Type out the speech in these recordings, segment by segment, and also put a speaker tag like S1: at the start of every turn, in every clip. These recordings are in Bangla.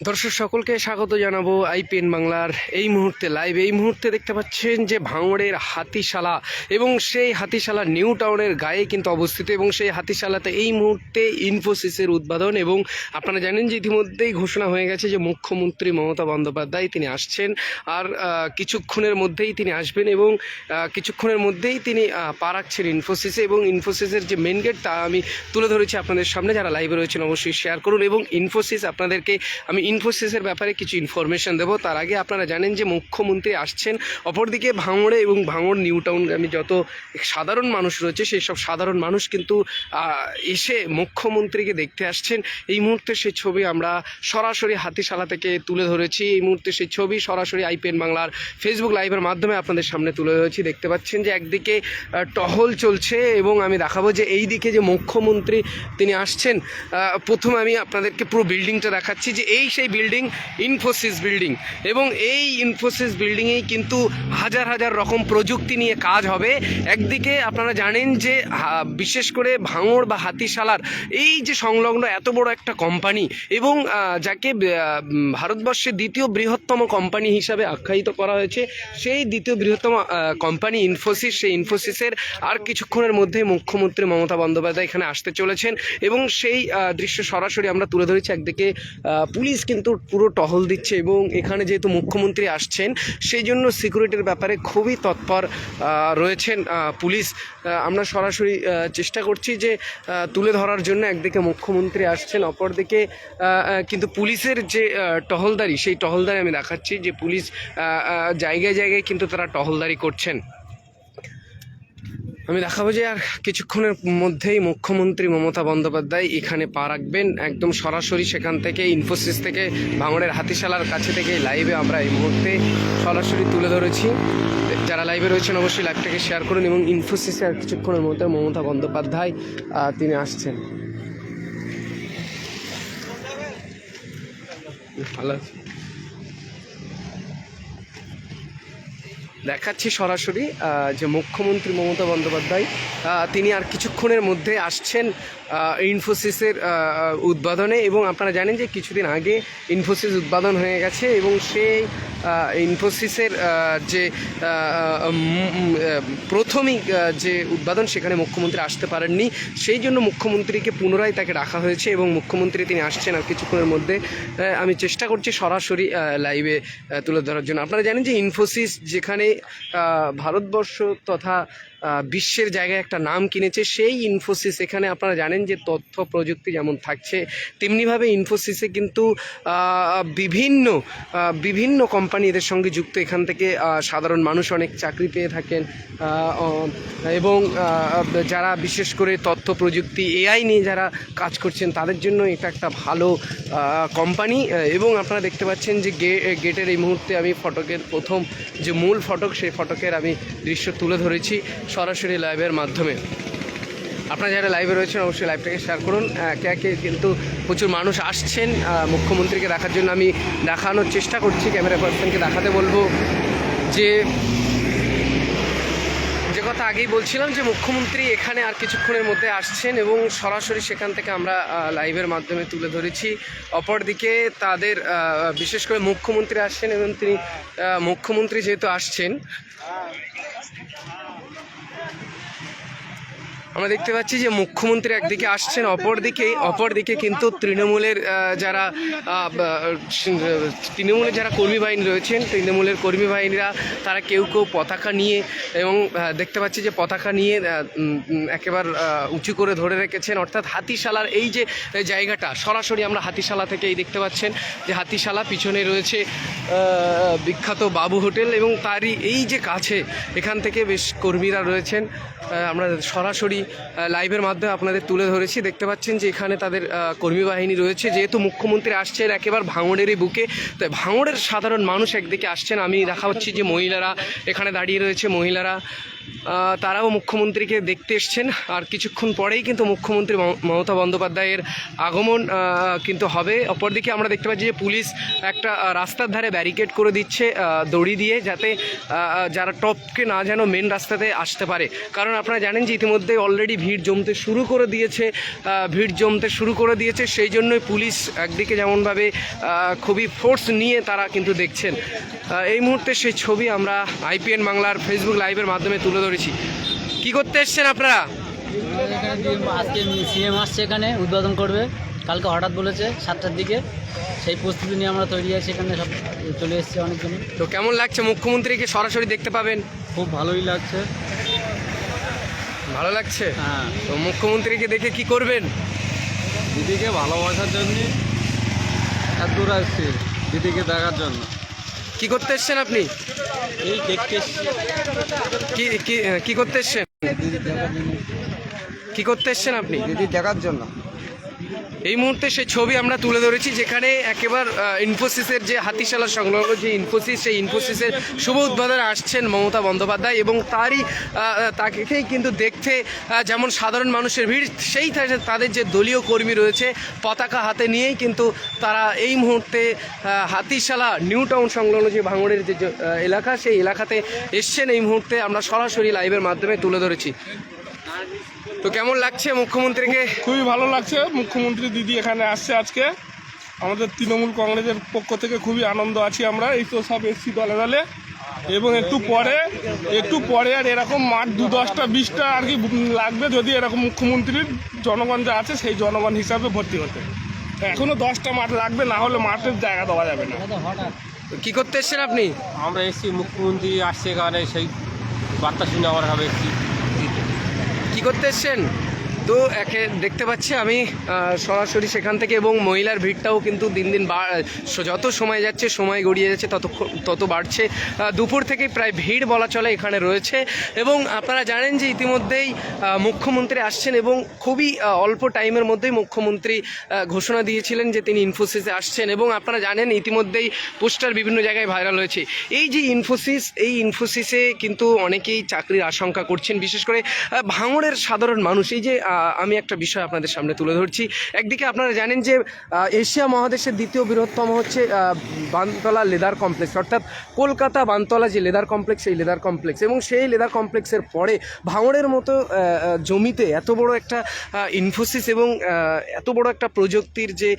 S1: দর্শক, সকলকে স্বাগত জানাব আইপিএন বাংলার এই মুহূর্তে লাইভ এই মুহূর্তে দেখতে পাচ্ছেন যে ভাঙড়ের হাতিশালা এবং সেই হাতিশালা নিউ টাউনের গায়ে কিন্তু অবস্থিত এবং সেই হাতিশালাতে এই মুহূর্তে ইনফোসিসের উদ্বোধন এবং আপনারা জানেন যে ইতিমধ্যেই ঘোষণা হয়ে গেছে যে মুখ্যমন্ত্রী মমতা বন্দ্যোপাধ্যায় তিনি আসছেন আর কিছুক্ষণের মধ্যেই তিনি আসবেন এবং কিছুক্ষণের মধ্যেই তিনি পা রাখছেন ইনফোসিসে এবং ইনফোসিসের যে মেন গেট তা আমি তুলে ধরেছি আপনাদের সামনে। যারা লাইভে রয়েছেন অবশ্যই শেয়ার করুন এবং ইনফোসিস আপনাদেরকে আমি ইনফোসিসের ব্যাপারে কিছু ইনফরমেশন দেবো। তার আগে আপনারা জানেন যে মুখ্যমন্ত্রী আসছেন, অপরদিকে ভাঙড়ে এবং ভাঙড় নিউ টাউন আমি যত সাধারণ মানুষ রয়েছে, সেই সব সাধারণ মানুষ কিন্তু এসে মুখ্যমন্ত্রীকে দেখতে আসছেন। এই মুহূর্তে সেই ছবি আমরা সরাসরি হাতিশালা থেকে তুলে ধরেছি। এই মুহূর্তে সেই ছবি সরাসরি আইপিএন বাংলার ফেসবুক লাইভের মাধ্যমে আপনাদের সামনে তুলে ধরেছি। দেখতে পাচ্ছেন যে একদিকে টহল চলছে এবং আমি দেখাবো যে এই দিকে যে মুখ্যমন্ত্রী তিনি আসছেন প্রথমে আমি আপনাদেরকে পুরো বিল্ডিংটা দেখাচ্ছি যে এই সেই বিল্ডিং ইনফোসিস বিল্ডিং এবং এই ইনফোসিস বিল্ডিংয়েই কিন্তু হাজার হাজার রকম প্রযুক্তি নিয়ে কাজ হবে। একদিকে আপনারা জানেন যে বিশেষ করে ভাঙড় বা হাতিশালার এই যে সংলগ্ন এত বড় একটা কোম্পানি এবং যাকে ভারতবর্ষের দ্বিতীয় বৃহত্তম কোম্পানি হিসাবে আখ্যায়িত করা হয়েছে, সেই দ্বিতীয় বৃহত্তম কোম্পানি ইনফোসিস সেই ইনফোসিসের আর কিছুক্ষণের মধ্যে মুখ্যমন্ত্রী মমতা বন্দ্যোপাধ্যায় এখানে আসতে চলেছেন এবং সেই দৃশ্য সরাসরি আমরা তুলে ধরেছি। একদিকে পুলিশ কিন্তু পুরো টহল দিচ্ছে এবং এখানে যেহেতু মুখ্যমন্ত্রী আসছেন, সেই জন্য সিকিউরিটির ব্যাপারে খুবই তৎপর রয়েছেন পুলিশ। আমরা সরাসরি চেষ্টা করছি যে তুলে ধরার জন্য একদিকে মুখ্যমন্ত্রী আসছেন, অপরদিকে কিন্তু পুলিশের যে টহলদারি, সেই টহলদারি আমি দেখাচ্ছি যে পুলিশ জায়গায় জায়গায় কিন্তু তারা টহলদারি করছেন। আমি দেখাবো যে আর কিছুক্ষণের মধ্যেই মুখ্যমন্ত্রী মমতা বন্দ্যোপাধ্যায় এখানে পা রাখবেন। একদম সরাসরি সেখান থেকে ইনফোসিস থেকে ভাঙড়ের হাতিশালার কাছে থেকে লাইভে আমরা এই মুহূর্তে সরাসরি তুলে ধরেছি। যারা লাইভে রয়েছেন অবশ্যই লাইভটাকে শেয়ার করুন এবং ইনফোসিসে আর কিছুক্ষণের মধ্যে মমতা বন্দ্যোপাধ্যায় তিনি আসছেন। ভালো দেখাচ্ছি সরাসরি যে মুখ্যমন্ত্রী মমতা বন্দ্যোপাধ্যায় তিনি আর কিছুক্ষণের মধ্যে আসছেন ইনফোসিসের উদ্বোধনে এবং আপনারা জানেন যে কিছুদিন আগে ইনফোসিস উদ্বোধন হয়ে গেছে এবং সেই ইনফোসিসের যে প্রাথমিক যে উদ্বোধন সেখানে মুখ্যমন্ত্রী আসতে পারেননি, সেই জন্য মুখ্যমন্ত্রীকে পুনরায় তাকে রাখা হয়েছে এবং মুখ্যমন্ত্রী তিনি আসছেন আর কিছুক্ষণের মধ্যে আমি চেষ্টা করছি সরাসরি লাইভে তুলে ধরার জন্য। আপনারা জানেন যে ইনফোসিস যেখানে ভারতবর্ষ তথা বিশ্বের জায়গায় একটা নাম কিনেছে। সেই ইনফোসিস এখানে আপনারা জানেন যে তথ্য প্রযুক্তি যেমন থাকছে, তেমনিভাবে ইনফোসিসে কিন্তু বিভিন্ন বিভিন্ন কোম্পানি এদের সঙ্গে যুক্ত। এখান থেকে সাধারণ মানুষ অনেক চাকরি পেয়ে থাকেন এবং যারা বিশেষ করে তথ্য প্রযুক্তি এআই নিয়ে যারা কাজ করছেন, তাদের জন্য এটা একটা ভালো কোম্পানি এবং আপনারা দেখতে পাচ্ছেন যে গেটের এই মুহূর্তে আমি ফটকের প্রথম যে মূল ফটক, সেই ফটকের আমি দৃশ্য তুলে ধরেছি। সরাসরি লাইভের মাধ্যমে। আপনারা যারা লাইভে রয়েছেন, অবশ্যই লাইভটাকে শেয়ার করুন। একে একে কিন্তু প্রচুর মানুষ আসছেন মুখ্যমন্ত্রীকে দেখার জন্য আমি দেখানোর চেষ্টা করছি ক্যামেরা পার্সনকে দেখাতে বলব। যে যে কথা আগেই বলছিলাম যে, মুখ্যমন্ত্রী এখানে আর কিছুক্ষণের মধ্যে আসছেন এবং সরাসরি সেখান থেকে আমরা লাইভের মাধ্যমে তুলে ধরেছি। অপরদিকে তাদের বিশেষ করে মুখ্যমন্ত্রী আসছেন এবং তিনি মুখ্যমন্ত্রী যেহেতু আসছেন আমরা দেখতে পাচ্ছি যে মুখ্যমন্ত্রী একদিকে আসছেন, অপরদিকে অপরদিকে কিন্তু তৃণমূলের যারা তৃণমূলের যারা কর্মী বাহিনী রয়েছেন, তৃণমূলের কর্মী বাহিনীরা, তারা কেউ কেউ পতাকা নিয়ে এবং দেখতে পাচ্ছি যে পতাকা নিয়ে একেবারে উঁচু করে ধরে রেখেছেন। অর্থাৎ হাতিশালার এই যে জায়গাটা, সরাসরি আমরা হাতিশালা থেকে এই দেখতে পাচ্ছেন যে হাতিশালা পিছনে রয়েছে বিখ্যাত বাবু হোটেল এবং তারই এই যে কাছে, এখান থেকে বেশ কর্মীরা রয়েছেন। আমরা সরাসরি লাইভের মাধ্যমে আপনাদের তুলে ধরেছি। দেখতে পাচ্ছেন যে এখানে তাদের কর্মী বাহিনী রয়েছে। যেহেতু মুখ্যমন্ত্রী আসছেন একেবারে ভাঙড়েরই বুকে তাই ভাঙড়ের সাধারণ মানুষ একদিকে আসছেন। আমি দেখা হচ্ছে যে মহিলারা এখানে দাঁড়িয়ে রয়েছে। মহিলারা তারাও মুখ্যমন্ত্রীকে দেখতে এসছেন। আর কিছুক্ষণ পরেই কিন্তু মুখ্যমন্ত্রী মম- মমতা বন্দ্যোপাধ্যায়ের আগমন কিন্তু হবে। অপরদিকে আমরা দেখতে পাচ্ছি যে পুলিশ একটা রাস্তার ধারে ব্যারিকেড করে দিচ্ছে দড়ি দিয়ে যাতে যারা টপকে না যেন মেন রাস্তাতে আসতে পারে। কারণ আপনারা জানেন যে ইতিমধ্যে অলরেডি ভিড় জমতে শুরু করে দিয়েছে ভিড় জমতে শুরু করে দিয়েছে। সেই জন্যই পুলিশ একদিকে যেমনভাবে খুবই ফোর্স নিয়ে তারা কিন্তু দেখছেন। এই মুহূর্তে সেই ছবি আমরা আইপিএন বাংলার ফেসবুক লাইভের মাধ্যমে তুলে ধরেছি। কি করতে এসছেন আপনারা?
S2: আজকে সিএম আসছে এখানে উদ্বোধন করবে। কালকে হঠাৎ বলেছে সাতটার দিকে। সেই প্রস্তুতি নিয়ে আমরা তৈরি আছি এখানে সব চলে এসেছে অনেকজন।
S1: তো কেমন লাগছে? মুখ্যমন্ত্রীকে সরাসরি দেখতে পাবেন।
S2: খুব ভালোই লাগছে।
S1: ভালো লাগছে?
S2: হ্যাঁ।
S1: তো মুখ্যমন্ত্রীকে দেখে কি করবেন?
S2: দিদিকে ভালোবাসার জন্য এত দূর আসছি দিদিকে দেখার জন্য।
S1: কি করতে এসছেন আপনি?
S2: এই দেখতে
S1: কি কি কি করতে এসছেন? কি করতে এসছেন আপনি?
S2: দিদি দেখার জন্য।
S1: এই মুহূর্তে সেই ছবি আমরা তুলে ধরেছি যেখানে একেবার ইনফোসিসের যে হাতিশালা সংলগ্ন যে ইনফোসিস, সেই ইনফোসিসের শুভ উদ্বোধনে আসছেন মমতা বন্দ্যোপাধ্যায় এবং তারই তাকেই কিন্তু দেখতে যেমন সাধারণ মানুষের ভিড়, সেই তাদের যে দলীয় কর্মী রয়েছে পতাকা হাতে নিয়েই কিন্তু তারা এই মুহূর্তে হাতিশালা, নিউ টাউন সংলগ্ন যে ভাঙড়ের যে এলাকা, সেই এলাকাতে এসছেন। এই মুহূর্তে আমরা সরাসরি লাইভের মাধ্যমে তুলে ধরেছি। তো কেমন লাগছে মুখ্যমন্ত্রীকে?
S3: খুবই ভালো লাগছে। মুখ্যমন্ত্রী দিদি এখানে আসছে আজকে। আমাদের তৃণমূল কংগ্রেসের পক্ষ থেকে খুবই আনন্দ আছি আমরা। এই তো সব এসছি দলে দলে। এবং একটু পরে একটু পরে আর এরকম মাঠ দু দশটা বিশটা আর কি লাগবে যদি এরকম মুখ্যমন্ত্রীর জনগণ যা আছে সেই জনগণ হিসাবে ভর্তি হতে। এখনও দশটা মাঠ লাগবে না হলে মাঠের জায়গা দেওয়া যাবে না।
S1: কি করতে এসছেন আপনি?
S4: আমরা এসেছি মুখ্যমন্ত্রী আসছে এখানে সেই বার্তা শুনে আমরা এসেছি।
S1: কি করতে এসছেন? তো একে দেখতে পাচ্ছি আমি সরাসরি সেখান থেকে এবং মহিলার ভিড়টাও কিন্তু দিন দিন যত সময় যাচ্ছে, সময় গড়িয়ে যাচ্ছে, তত তত বাড়ছে। দুপুর থেকে প্রায় ভিড় বলা চলে এখানে রয়েছে এবং আপনারা জানেন যে ইতিমধ্যেই মুখ্যমন্ত্রী আসছেন এবং খুবই অল্প টাইমের মধ্যেই মুখ্যমন্ত্রী ঘোষণা দিয়েছিলেন যে তিনি ইনফোসিসে আসছেন এবং আপনারা জানেন ইতিমধ্যেই পোস্টার বিভিন্ন জায়গায় ভাইরাল হয়েছে। এই যে ইনফোসিস, এই ইনফোসিসে কিন্তু অনেকেই চাকরির আশঙ্কা করছেন, বিশেষ করে ভাঙড়ের সাধারণ মানুষ, এই যে আমি একটা বিষয় আপনাদের সামনে তুলে ধরছি। একদিকে আপনারা জানেন যে এশিয়া মহাদেশের দ্বিতীয় বৃহত্তম হচ্ছে বানতলা লেদার কমপ্লেক্স। অর্থাৎ কলকাতা বানতলা যে লেদার কমপ্লেক্স, সেই লেদার কমপ্লেক্স। এবং সেই লেদার কমপ্লেক্সের পরে ভাঙড়ের মতো জমিতে এত বড় একটা ইনফোসিস এবং এত বড় একটা প্রযুক্তির যে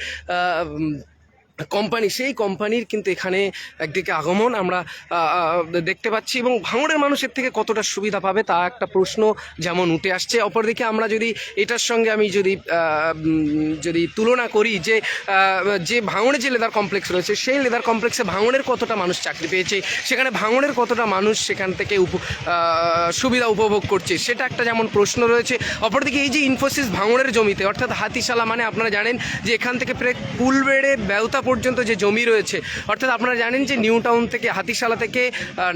S1: কোম্পানি সেই কোম্পানির কিন্তু এখানে একদিকে আগমন আমরা দেখতে পাচ্ছি এবং ভাঙড়ের মানুষের থেকে কতটা সুবিধা পাবে তা একটা প্রশ্ন যেমন উঠে আসছে। অপরদিকে আমরা যদি এটার সঙ্গে আমি যদি যদি তুলনা করি যে যে ভাঙড়ে যে লেদার কমপ্লেক্স রয়েছে, সেই লেদার কমপ্লেক্সে ভাঙড়ের কতটা মানুষ চাকরি পেয়েছে, সেখানে ভাঙড়ের কতটা মানুষ সেখান থেকে সুবিধা উপভোগ করছে, সেটা একটা যেমন প্রশ্ন রয়েছে। অপরদিকে এই যে ইনফোসিস ভাঙড়ের জমিতে, অর্থাৎ হাতিশালা মানে আপনারা জানেন যে এখান থেকে প্রায় কুলবেড়ে বেউতা পর্যন্ত যে জমি রয়েছে, অর্থাৎ আপনারা জানেন যে নিউ টাউন থেকে হাতিশালা থেকে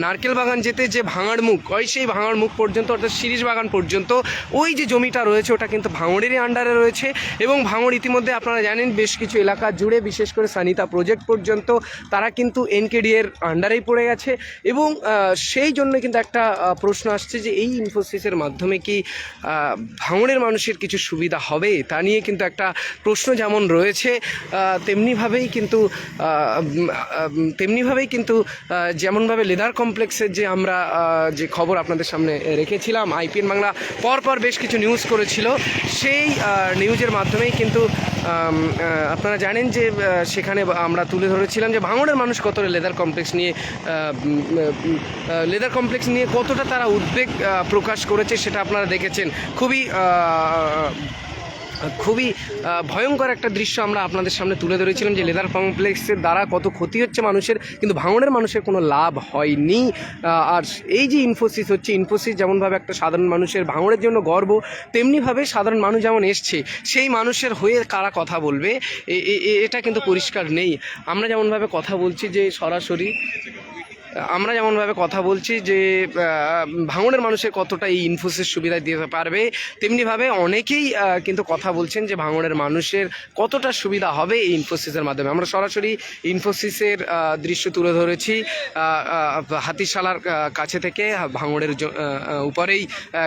S1: নারকেল বাগান যেতে যে ভাঙার মুখ, ওই সেই ভাঙার মুখ পর্যন্ত, অর্থাৎ শিরিষ বাগান পর্যন্ত, ওই যে জমিটা রয়েছে, ওটা কিন্তু ভাঙড়েরই আন্ডারে রয়েছে এবং ভাঙড় ইতিমধ্যে আপনারা জানেন বেশ কিছু এলাকা জুড়ে, বিশেষ করে সানিতা প্রজেক্ট পর্যন্ত, তারা কিন্তু এনকেডি এর আন্ডারেই পড়ে গেছে এবং সেই জন্য কিন্তু একটা প্রশ্ন আসছে যে এই ইনফোসিসের মাধ্যমে কি ভাঙড়ের মানুষের কিছু সুবিধা হবে? তা নিয়ে কিন্তু একটা প্রশ্ন যেমন রয়েছে তেমনিভাবেই কিন্তু তেমনিভাবেই কিন্তু যেমনভাবে লেদার কমপ্লেক্সের যে আমরা যে খবর আপনাদের সামনে রেখেছিলাম, আইপিএন বাংলা পরপর বেশ কিছু নিউজ করেছিল, সেই নিউজের মাধ্যমেই কিন্তু আপনারা জানেন যে সেখানে আমরা তুলে ধরেছিলাম যে ভাঙড়ের মানুষ কতটা লেদার কমপ্লেক্স নিয়ে লেদার কমপ্লেক্স নিয়ে কতটা তারা উদ্বেগ প্রকাশ করেছে সেটা আপনারা দেখেছেন। খুবই খুবই ভয়ঙ্কর একটা দৃশ্য আমরা আপনাদের সামনে তুলে ধরেছিলাম যে লেদার কমপ্লেক্সের দ্বারা কত ক্ষতি হচ্ছে মানুষের, কিন্তু ভাঙনের মানুষের কোনো লাভ হয়নি। আর এই যে ইনফোসিস হচ্ছে, ইনফোসিস যেমনভাবে একটা সাধারণ মানুষের ভাঙড়ের জন্য গর্ব, তেমনিভাবে সাধারণ মানুষ যেমন এসছে, সেই মানুষের হয়ে কারা কথা বলবে? এটা কিন্তু পরিষ্কার নেই। আমরা যেমনভাবে কথা বলছি যে সরাসরি আমরা যেমনভাবে কথা বলছি যে আহ, ভাঙড়ের মানুষের কতটা এই ইনফোসিস সুবিধা দিতে পারবে তেমনিভাবে অনেকেই কিন্তু কথা বলছেন যে ভাঙড়ের মানুষের কতটা সুবিধা হবে এই ইনফোসিসের মাধ্যমে। আমরা সরাসরি ইনফোসিসের দৃশ্য তুলে ধরেছি হাতিশালার কাছে থেকে ভাঙড়ের উপরেই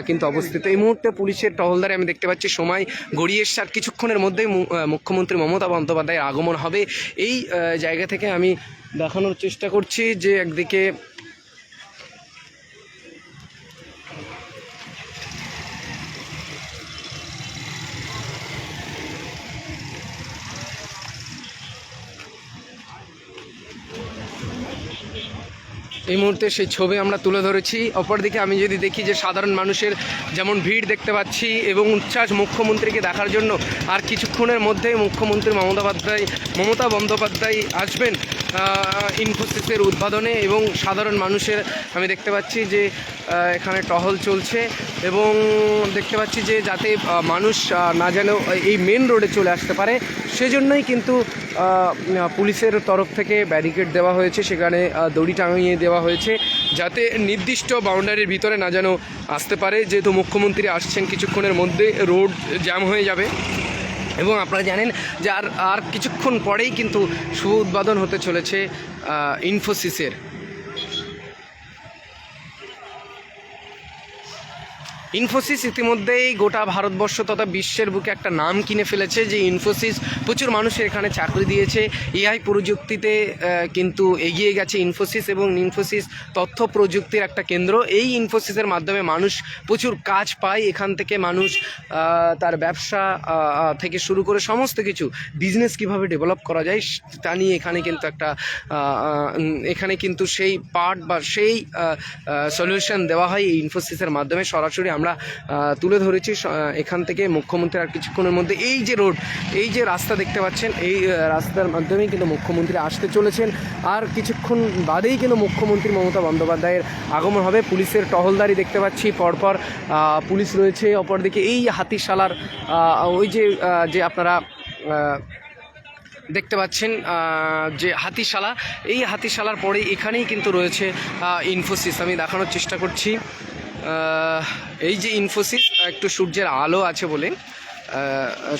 S1: কিন্তু অবস্থিত। এই মুহূর্তে পুলিশের টহলদারে আমি দেখতে পাচ্ছি সময় গড়িয়ে এসছে। কিছুক্ষণের মধ্যেই মুখ্যমন্ত্রী মমতা বন্দ্যোপাধ্যায়ের আগমন হবে। এই জায়গা থেকে আমি দেখানোর চেষ্টা করছি যে একদিকে এই মুহূর্তে সেই ছবি আমরা তুলে ধরেছি। অপরদিকে আমি যদি দেখি যে সাধারণ মানুষের যেমন ভিড় দেখতে পাচ্ছি এবং উচ্ছ্বাস মুখ্যমন্ত্রীকে দেখার জন্য, আর কিছুক্ষণের মধ্যেই মুখ্যমন্ত্রী মমতা বন্দ্যোপাধ্যায় মমতা বন্দ্যোপাধ্যায় আসবেন। ইনফোসিসের উদ্বোধনে এবং সাধারণ মানুষের, আমি দেখতে পাচ্ছি যে এখানে টহল চলছে এবং দেখতে পাচ্ছি যে, যাতে মানুষ না যেন এই মেন রোডে চলে আসতে পারে, সেজন্যই কিন্তু পুলিশের তরফ থেকে ব্যারিকেড দেওয়া হয়েছে, সেখানে দড়ি টাঙিয়ে দেওয়া হয়েছে, যাতে নির্দিষ্ট বাউন্ডারির ভিতরে না যেন আসতে পারে, যেহেতু মুখ্যমন্ত্রী আসছেন কিছুক্ষণের মধ্যে রোড জ্যাম হয়ে যাবে। এবং আপনারা জানেন যে আর আর কিছুক্ষণ পরেই কিন্তু শুভ উদ্বোধন হতে চলেছে ইনফোসিসের ইনফোসিস ইতিমধ্যেই গোটা ভারতবর্ষ তথা বিশ্বের বুকে একটা নাম কিনে ফেলেছে যে ইনফোসিস প্রচুর মানুষের এখানে চাকরি দিয়েছে। এআই প্রযুক্তিতে কিন্তু এগিয়ে গেছে ইনফোসিস এবং ইনফোসিস তথ্য প্রযুক্তির একটা কেন্দ্র। এই ইনফোসিসের মাধ্যমে মানুষ প্রচুর কাজ পায়। এখান থেকে মানুষ তার ব্যবসা থেকে শুরু করে সমস্ত কিছু বিজনেস কীভাবে ডেভেলপ করা যায়, তা নিয়ে এখানে কিন্তু একটা এখানে কিন্তু সেই পার্ট বা সেই সলিউশন দেওয়া হয় এই ইনফোসিসের মাধ্যমে। সরাসরি আমরা তুলে ধরেছি। এখান থেকে মুখ্যমন্ত্রী আর কিছুক্ষণের মধ্যে এই যে রোড, এই যে রাস্তা দেখতে পাচ্ছেন, এই রাস্তার মাধ্যমেই কিন্তু মুখ্যমন্ত্রী আসতে চলেছেন। আর কিছুক্ষণ বাদেই কিন্তু মুখ্যমন্ত্রী মমতা বন্দ্যোপাধ্যায়ের আগমন হবে। পুলিশের টহলদারি দেখতে পাচ্ছি। পরপর পুলিশ রয়েছে। অপরদিকে এই হাতিশালার ওই যে যে আপনারা দেখতে পাচ্ছেন যে হাতিশালা, এই হাতিশালার পরে এখানেই কিন্তু রয়েছে ইনফোসিস। আমি দেখানোর চেষ্টা করছি। এই যে ইনফোসিস একটু সূর্যের আলো আছে বলে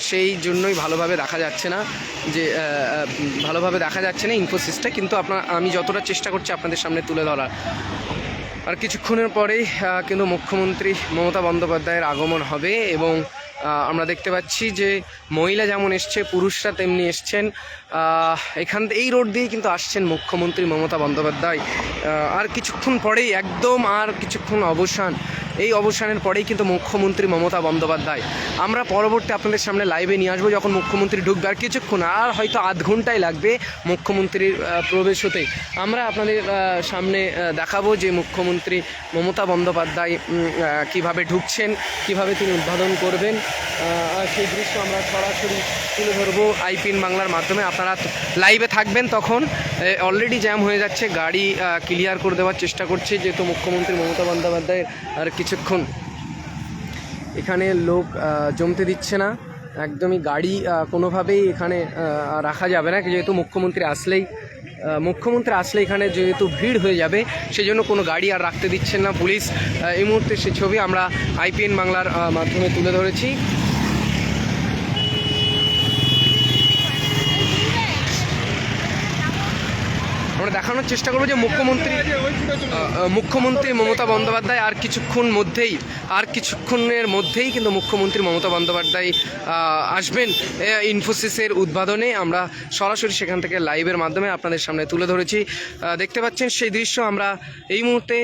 S1: সেই জন্যই ভালোভাবে দেখা যাচ্ছে না যে ভালোভাবে দেখা যাচ্ছে না ইনফোসিসটা, কিন্তু আপনার আমি যতটা চেষ্টা করছি আপনাদের সামনে তুলে ধরার। আর কিছুক্ষণের পরেই কিন্তু মুখ্যমন্ত্রী মমতা বন্দ্যোপাধ্যায়ের আগমন হবে এবং আমরা দেখতে পাচ্ছি যে মহিলা যেমন এসছে, পুরুষরা তেমনি এসছেন। এখান এই রোড দিয়েই কিন্তু আসছেন মুখ্যমন্ত্রী মমতা বন্দ্যোপাধ্যায়। আর কিছুক্ষণ পরেই, একদম আর কিছুক্ষণ অবসান। এই অবসানের পরেই কিন্তু মুখ্যমন্ত্রী মমতা বন্দ্যোপাধ্যায়। আমরা পরবর্তী আপনাদের সামনে লাইভে নিয়ে আসব যখন মুখ্যমন্ত্রী ঢুকবে। আর কিছুক্ষণ, আর হয়তো আধ ঘন্টাই লাগবে মুখ্যমন্ত্রীর প্রবেশ হতে আমরা আপনাদের সামনে দেখাবো যে মুখ্যমন্ত্রী মমতা বন্দ্যোপাধ্যায় কীভাবে ঢুকছেন, কীভাবে তিনি উদ্বোধন করবেন সেই দৃশ্য আমরা সরাসরি তুলে ধরবো আইপিএন বাংলার মাধ্যমে। আপনারা লাইভে থাকবেন তখন। অলরেডি জ্যাম হয়ে যাচ্ছে। গাড়ি ক্লিয়ার করে দেওয়ার চেষ্টা করছে যেহেতু মুখ্যমন্ত্রী মমতা বন্দ্যোপাধ্যায়ের আর কিছুক্ষণ। এখানে লোক জমতে দিচ্ছে না। একদমই গাড়ি কোনোভাবেই এখানে রাখা যাবে না। যেহেতু মুখ্যমন্ত্রী আসলেই মুখ্যমন্ত্রী আসলে এখানে যেহেতু ভিড় হয়ে যাবে, সেজন্য কোনো গাড়ি আর রাখতে দিচ্ছেন না পুলিশ। এই মুহূর্তে সে ছবি আমরা আইপিএন বাংলার মাধ্যমে তুলে ধরেছি। আমরা দেখানোর চেষ্টা করব যে মুখ্যমন্ত্রী মুখ্যমন্ত্রী মমতা বন্দ্যোপাধ্যায় আর কিছুক্ষণ মধ্যেই, আর কিছুক্ষণের মধ্যেই কিন্তু মুখ্যমন্ত্রী মমতা বন্দ্যোপাধ্যায় আসবেন ইনফোসিসের উদ্বোধনে। আমরা সরাসরি সেখান থেকে লাইভের মাধ্যমে আপনাদের সামনে তুলে ধরেছি। দেখতে পাচ্ছেন সেই দৃশ্য, আমরা এই মুহূর্তে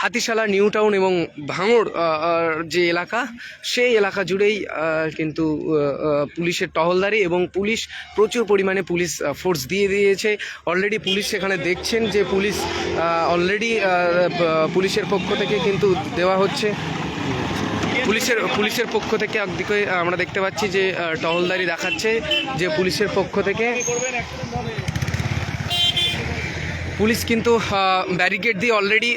S1: হাতিশালা, নিউ টাউন এবং ভাঙড় যে এলাকা, সেই এলাকা জুড়েই কিন্তু পুলিশের টহলদারি এবং পুলিশ প্রচুর পরিমাণে পুলিশ ফোর্স দিয়ে দিয়েছে। অলরেডি পুলিশ সেখানে দেখছেন যে পুলিশ অলরেডি পুলিশের পক্ষ থেকে কিন্তু দেওয়া হচ্ছে। পুলিশের পুলিশের পক্ষ থেকে একদিকে আমরা দেখতে পাচ্ছি যে টহলদারি দেখাচ্ছে যে পুলিশের পক্ষ থেকে পুলিশ কিন্তু ব্যারিকেড দিয়ে অলরেডি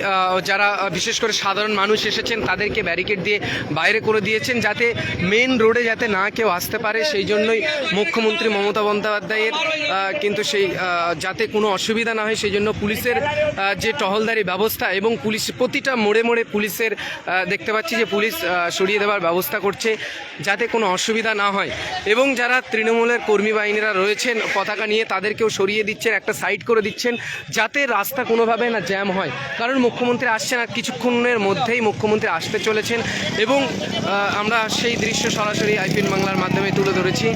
S1: যারা বিশেষ করে সাধারণ মানুষ এসেছেন, তাদেরকে ব্যারিকেড দিয়ে বাইরে করে দিয়েছেন যাতে মেন রোডে যাতে না কেউ আসতে পারে। সেই জন্যই মুখ্যমন্ত্রী মমতা বন্দ্যোপাধ্যায়ের কিন্তু সেই যাতে কোনো অসুবিধা না হয়, সেই জন্য পুলিশের যে টহলদারি ব্যবস্থা এবং পুলিশ, প্রতিটা মোড়ে মোড়ে পুলিশের দেখতে পাচ্ছি যে পুলিশ সরিয়ে দেওয়ার ব্যবস্থা করছে যাতে কোনো অসুবিধা না হয়। এবং যারা তৃণমূলের কর্মী বাহিনীরা রয়েছেন, পতাকা নিয়ে তাদেরকেও সরিয়ে দিচ্ছেন, একটা সাইড করে দিচ্ছেন, যাতে রাস্তা কোনোভাবে না জ্যাম হয়। কারণ মুখ্যমন্ত্রী আসছেন আর কিছুক্ষণের মধ্যেই মুখ্যমন্ত্রী আসতে চলেছেন এবং আমরা সেই দৃশ্য সরাসরি আইপিএন বাংলার মাধ্যমে তুলে ধরেছি।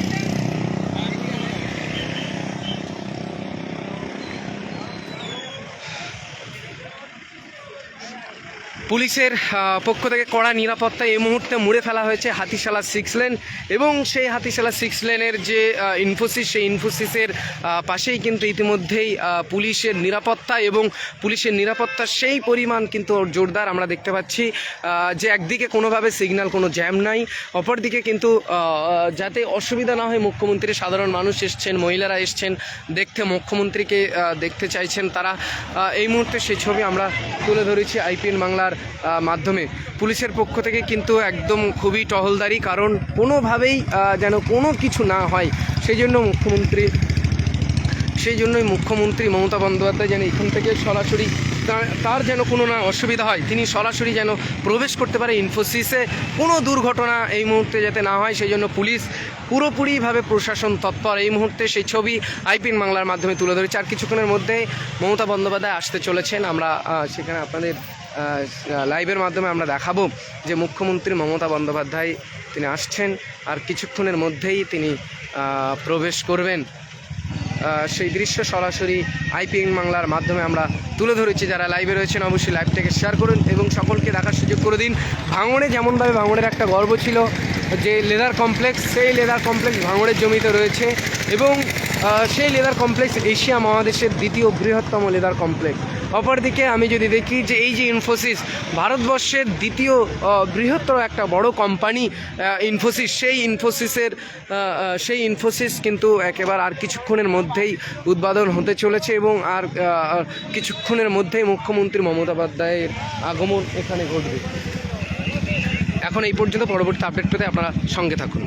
S1: পুলিশের পক্ষ থেকে কড়া নিরাপত্তা এই মুহূর্তে মুড়ে ফেলা হয়েছে হাতিশালা সিক্স লেন এবং সেই হাতিশালা সিক্স লেনের যে ইনফোসিস সেই ইনফোসিসের পাশেই কিন্তু ইতিমধ্যেই পুলিশের নিরাপত্তা এবং পুলিশের নিরাপত্তা সেই পরিমাণ কিন্তু জোরদার আমরা দেখতে পাচ্ছি যে একদিকে কোনোভাবে সিগন্যাল কোনো জ্যাম নাই, অপরদিকে কিন্তু যাতে অসুবিধা না হয় মুখ্যমন্ত্রী, সাধারণ মানুষ এসছেন, মহিলারা এসছেন, দেখতে মুখ্যমন্ত্রীকে দেখতে চাইছেন তারা এই মুহূর্তে সেই ছবি আমরা তুলে ধরেছি আইপিএন বাংলার মাধ্যমে। পুলিশের পক্ষ থেকে কিন্তু একদম খুবই টহলদারি, কারণ কোনোভাবেই যেন কোনো কিছু না হয়, সেই জন্য মুখ্যমন্ত্রী, সেই জন্যই মুখ্যমন্ত্রী মমতা বন্দ্যোপাধ্যায় যেন এখান থেকে সরাসরি তার- যেন কোনো না অসুবিধা হয়, তিনি সরাসরি যেন প্রবেশ করতে পারে ইনফোসিসে। কোনো দুর্ঘটনা এই মুহূর্তে যাতে না হয়, সেই জন্য পুলিশ পুরোপুরিভাবে প্রশাসন তৎপর। এই মুহূর্তে সেই ছবি আইপিএন বাংলার মাধ্যমে তুলে ধরেছে। আর কিছুক্ষণের মধ্যে মমতা বন্দ্যোপাধ্যায় আসতে চলেছেন। আমরা সেখানে আপনাদের লাইভের মাধ্যমে আমরা দেখাবো যে মুখ্যমন্ত্রী মমতা বন্দ্যোপাধ্যায় তিনি আসছেন আর কিছুক্ষণের মধ্যেই তিনি প্রবেশ করবেন। সেই দৃশ্য সরাসরি আইপিএন বাংলার মাধ্যমে আমরা তুলে ধরেছি। যারা লাইভে রয়েছেন অবশ্যই লাইভটাকে শেয়ার করুন এবং সকলকে দেখার সুযোগ করে দিন। ভাঙড়ে যেমনভাবে ভাঙড়ের একটা গর্ব ছিল, যে লেদার কমপ্লেক্স, সেই লেদার কমপ্লেক্স ভাঙড়ের জমিতে রয়েছে এবং সেই লেদার কমপ্লেক্স এশিয়া মহাদেশের দ্বিতীয় বৃহত্তম লেদার কমপ্লেক্স। অপরদিকে আমি যদি দেখি যে এই যে ইনফোসিস ভারতবর্ষের দ্বিতীয় বৃহত্তর একটা বড় কোম্পানি ইনফোসিস সেই ইনফোসিসের সেই ইনফোসিস কিন্তু একেবারে আর কিছুক্ষণের মধ্যেই উদ্বোধন হতে চলেছে এবং আর আর কিছুক্ষণের মধ্যেই মুখ্যমন্ত্রী মমতা বন্দ্যোপাধ্যায়ের আগমন এখানে ঘটবে। এখন এই পর্যন্ত পরবর্তী আপডেট পেতে আপনারা সঙ্গে থাকুন।